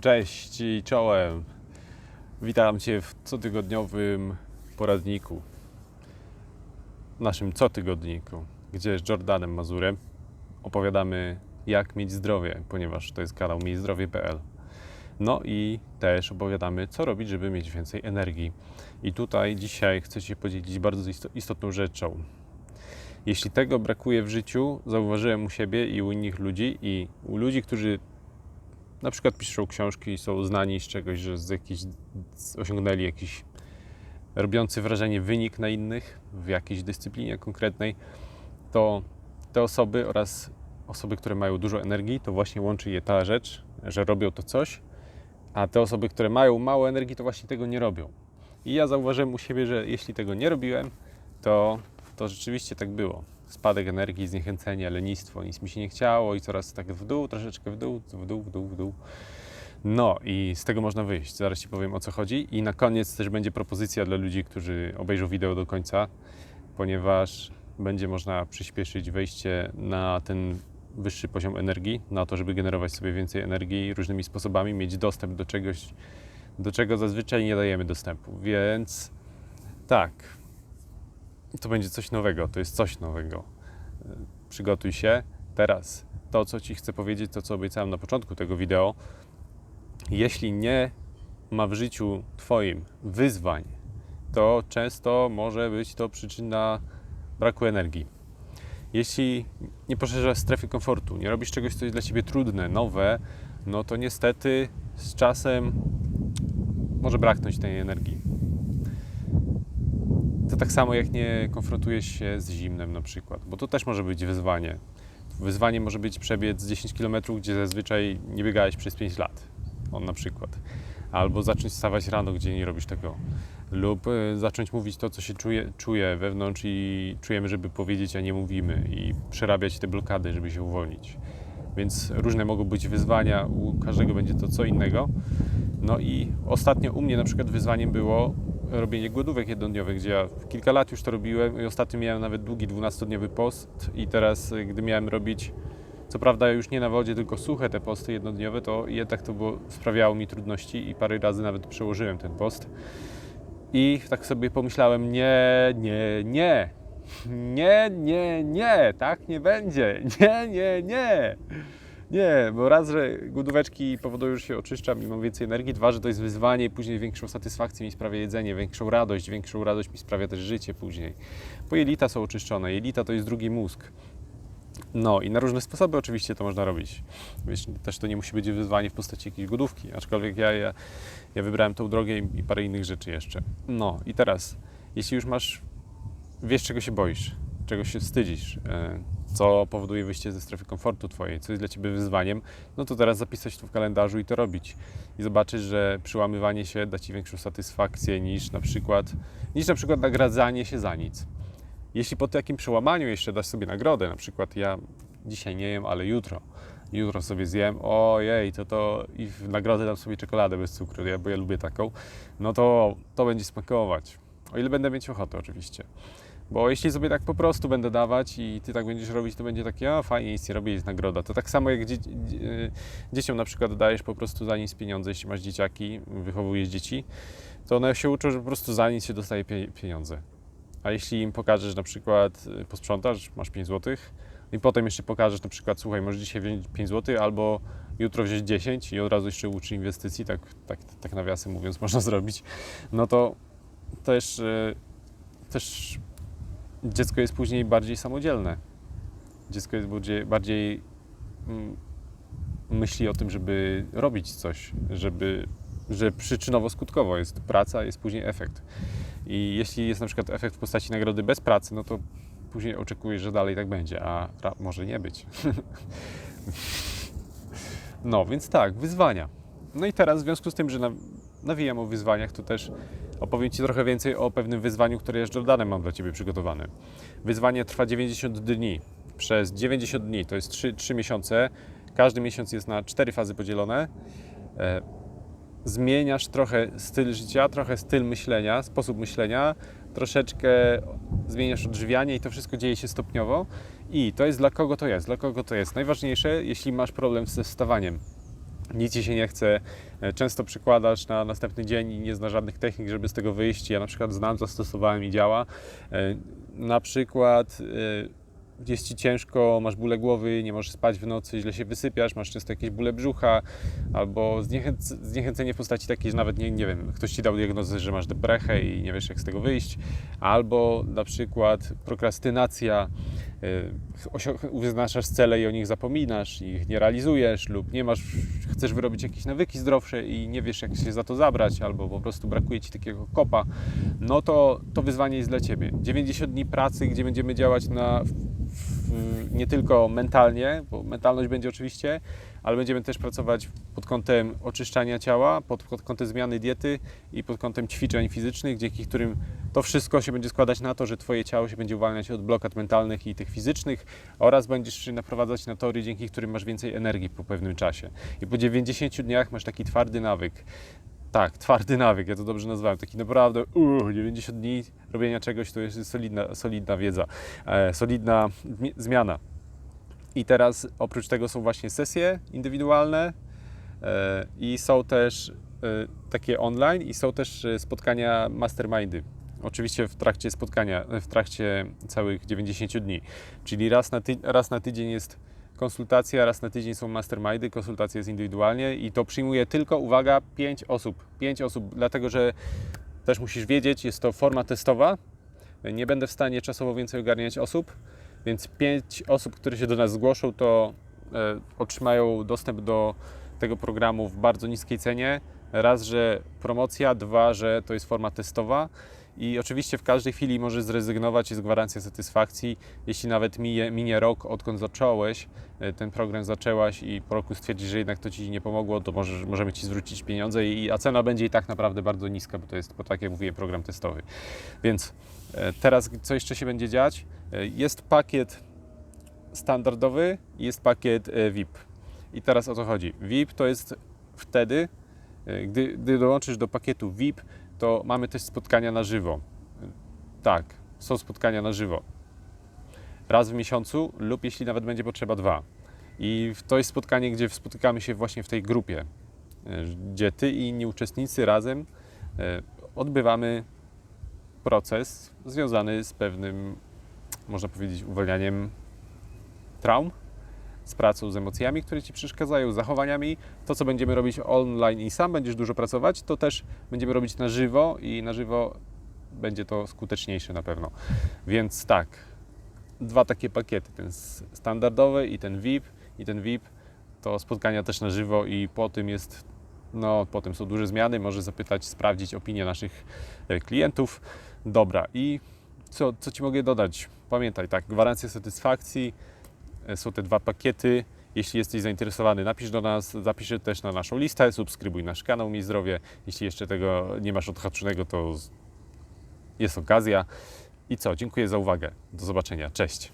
Cześć i czołem. Witam Cię w cotygodniowym poradniku. Naszym cotygodniku, gdzie z Jordanem Mazurem opowiadamy, jak mieć zdrowie, ponieważ to jest kanał miejzdrowie.pl. No i też opowiadamy, co robić, żeby mieć więcej energii. I tutaj dzisiaj chcę się podzielić bardzo isto- istotną rzeczą. Jeśli tego brakuje w życiu, zauważyłem u siebie i u innych ludzi, i u ludzi, którzy na przykład piszą książki i są znani z czegoś, że z jakiś, osiągnęli jakiś robiący wrażenie wynik na innych w jakiejś dyscyplinie konkretnej, to te osoby oraz osoby, które mają dużo energii, to właśnie łączy je ta rzecz, że robią to coś, a te osoby, które mają mało energii, to właśnie tego nie robią. I ja zauważyłem u siebie, że jeśli tego nie robiłem, to, to rzeczywiście tak było. Spadek energii, zniechęcenie, lenistwo, nic mi się nie chciało i coraz tak w dół, troszeczkę w dół, w dół, w dół, w dół. No i z tego można wyjść. Zaraz Ci powiem o co chodzi. I na koniec też będzie propozycja dla ludzi, którzy obejrzą wideo do końca, ponieważ będzie można przyspieszyć wejście na ten wyższy poziom energii, na to, żeby generować sobie więcej energii różnymi sposobami, mieć dostęp do czegoś, do czego zazwyczaj nie dajemy dostępu. Więc tak, to będzie coś nowego, to jest coś nowego. Przygotuj się. Teraz to, co Ci chcę powiedzieć, to co obiecałem na początku tego wideo. Jeśli nie ma w życiu Twoim wyzwań, to często może być to przyczyna braku energii. Jeśli nie poszerzasz strefy komfortu, nie robisz czegoś, co jest dla Ciebie trudne, nowe, no to niestety z czasem może braknąć tej energii. To tak samo jak nie konfrontujesz się z zimnem na przykład, bo to też może być wyzwanie. Wyzwanie może być przebiec 10 km, gdzie zazwyczaj nie biegałeś przez 5 lat. On na przykład. Albo zacząć wstawać rano, gdzie nie robisz tego. Lub y, zacząć mówić to, co się czuje, czuje wewnątrz i czujemy, żeby powiedzieć, a nie mówimy. I przerabiać te blokady, żeby się uwolnić. Więc różne mogą być wyzwania, u każdego będzie to co innego. No i ostatnio u mnie na przykład wyzwaniem było robienie głodówek jednodniowych, gdzie ja kilka lat już to robiłem i ostatnio miałem nawet długi 12-dniowy post i teraz y, gdy miałem robić co prawda już nie na wodzie, tylko suche te posty jednodniowe, to jednak to było, sprawiało mi trudności i parę razy nawet przełożyłem ten post. I tak sobie pomyślałem, nie, nie, nie, nie, nie, nie, tak nie będzie, nie, nie, nie. Nie, bo raz, że głodóweczki powodują, że się oczyszczam i mam więcej energii, dwa, że to jest wyzwanie później większą satysfakcję mi sprawia jedzenie, większą radość, większą radość mi sprawia też życie później. Bo jelita są oczyszczone, jelita to jest drugi mózg. No i na różne sposoby oczywiście to można robić. Wiesz, też to nie musi być wyzwanie w postaci jakiejś głodówki, aczkolwiek ja, ja, ja wybrałem tą drogę i, i parę innych rzeczy jeszcze. No i teraz, jeśli już masz, wiesz czego się boisz, czego się wstydzisz, e, co powoduje wyjście ze strefy komfortu Twojej, co jest dla Ciebie wyzwaniem, no to teraz zapisać to w kalendarzu i to robić. I zobaczysz, że przyłamywanie się da Ci większą satysfakcję niż na przykład, niż na przykład nagradzanie się za nic. Jeśli po takim przełamaniu jeszcze dasz sobie nagrodę, na przykład ja dzisiaj nie jem, ale jutro, jutro sobie zjem, ojej, to to i w nagrodę dam sobie czekoladę bez cukru, ja, bo ja lubię taką, no to to będzie smakować. O ile będę mieć ochotę oczywiście. Bo jeśli sobie tak po prostu będę dawać i ty tak będziesz robić, to będzie takie, a fajnie, nic nie robię, jest nagroda. To tak samo jak dzie- dzie- dzieciom na przykład dajesz po prostu za nic pieniądze, jeśli masz dzieciaki, wychowujesz dzieci, to one się uczą, że po prostu za nic się dostaje pie- pieniądze. A jeśli im pokażesz na przykład, y, posprzątasz, masz 5 zł i potem jeszcze pokażesz na przykład, słuchaj, możesz dzisiaj wziąć 5 zł albo jutro wziąć 10 i od razu jeszcze uczy inwestycji, tak, tak, tak nawiasem mówiąc można zrobić, no to też, y, też dziecko jest później bardziej samodzielne. Dziecko jest bardziej, bardziej mm, myśli o tym, żeby robić coś, żeby, że przyczynowo-skutkowo jest praca, jest później efekt. I jeśli jest na przykład efekt w postaci nagrody bez pracy, no to później oczekujesz, że dalej tak będzie, a może nie być. no, więc tak, wyzwania. No i teraz w związku z tym, że na- nawijam o wyzwaniach, to też opowiem Ci trochę więcej o pewnym wyzwaniu, które ja z Jordanem mam dla Ciebie przygotowane. Wyzwanie trwa 90 dni. Przez 90 dni, to jest 3, 3 miesiące. Każdy miesiąc jest na 4 fazy podzielone. E, zmieniasz trochę styl życia, trochę styl myślenia, sposób myślenia, troszeczkę zmieniasz odżywianie i to wszystko dzieje się stopniowo. I to jest dla kogo to jest, dla kogo to jest. Najważniejsze, jeśli masz problem ze wstawaniem, nic ci się nie chce, e, często przykładasz na następny dzień i nie znasz żadnych technik, żeby z tego wyjść. Ja na przykład znam, zastosowałem i działa. E, Na przykład e, jest ci ciężko, masz bóle głowy, nie możesz spać w nocy, źle się wysypiasz, masz często jakieś bóle brzucha, albo zniechęc zniechęcenie w postaci takiej, że nawet nie, nie wiem, ktoś ci dał diagnozę, że masz deprechę i nie wiesz jak z tego wyjść, albo na przykład prokrastynacja, wyznaczasz cele i o nich zapominasz, ich nie realizujesz, lub nie masz, chcesz wyrobić jakieś nawyki zdrowsze i nie wiesz jak się za to zabrać, albo po prostu brakuje ci takiego kopa, no to to wyzwanie jest dla Ciebie. 90 dni pracy, gdzie będziemy działać na, w, w, nie tylko mentalnie, bo mentalność będzie oczywiście, ale będziemy też pracować pod kątem oczyszczania ciała, pod, kątem zmiany diety i pod kątem ćwiczeń fizycznych, dzięki którym to wszystko się będzie składać na to, że Twoje ciało się będzie uwalniać od blokad mentalnych i tych fizycznych oraz będziesz się naprowadzać na tory, dzięki którym masz więcej energii po pewnym czasie. I po 90 dniach masz taki twardy nawyk. Tak, twardy nawyk, ja to dobrze nazwałem. Taki naprawdę uh, 90 dni robienia czegoś to jest solidna, solidna wiedza, e, solidna zmi- zmiana. I teraz oprócz tego są właśnie sesje indywidualne e, i są też e, takie online i są też e, spotkania mastermindy. Oczywiście w trakcie spotkania, w trakcie całych 90 dni. Czyli raz na, ty, raz na tydzień jest konsultacja, raz na tydzień są mastermindy, konsultacja jest indywidualnie i to przyjmuje tylko, uwaga, 5 osób. 5 osób, dlatego że też musisz wiedzieć, jest to forma testowa. Nie będę w stanie czasowo więcej ogarniać osób, więc 5 osób, które się do nas zgłoszą, to e, otrzymają dostęp do tego programu w bardzo niskiej cenie. Raz, że promocja, dwa, że to jest forma testowa. I oczywiście w każdej chwili możesz zrezygnować, jest gwarancja satysfakcji. Jeśli nawet minie, minie rok, odkąd zacząłeś, e, ten program zaczęłaś i po roku stwierdzisz, że jednak to Ci nie pomogło, to możesz, możemy Ci zwrócić pieniądze, i, a cena będzie i tak naprawdę bardzo niska, bo to jest, bo tak jak mówiłem, program testowy. Więc e, teraz co jeszcze się będzie dziać? E, Jest pakiet standardowy i jest pakiet VIP. I teraz o co chodzi? VIP to jest wtedy, gdy, gdy dołączysz do pakietu VIP, to mamy też spotkania na żywo. Tak, są spotkania na żywo. Raz w miesiącu lub jeśli nawet będzie potrzeba dwa. I to jest spotkanie, gdzie spotykamy się właśnie w tej grupie, e, gdzie ty i inni uczestnicy razem e, odbywamy proces związany z pewnym, można powiedzieć, uwalnianiem traum, z pracą z emocjami, które ci przeszkadzają, z zachowaniami. To, co będziemy robić online i sam będziesz dużo pracować, to też będziemy robić na żywo i na żywo będzie to skuteczniejsze na pewno. Więc tak, dwa takie pakiety, ten standardowy i ten VIP. I ten VIP to spotkania też na żywo i po tym jest, no po tym są duże zmiany, możesz zapytać, sprawdzić opinię naszych e, klientów. Dobra i co, co Ci mogę dodać? Pamiętaj, tak, gwarancja satysfakcji, są te dwa pakiety. Jeśli jesteś zainteresowany, napisz do nas, zapisz się też na naszą listę, subskrybuj nasz kanał Mi Zdrowie. Jeśli jeszcze tego nie masz odhaczonego, to jest okazja. I co, dziękuję za uwagę. Do zobaczenia. Cześć.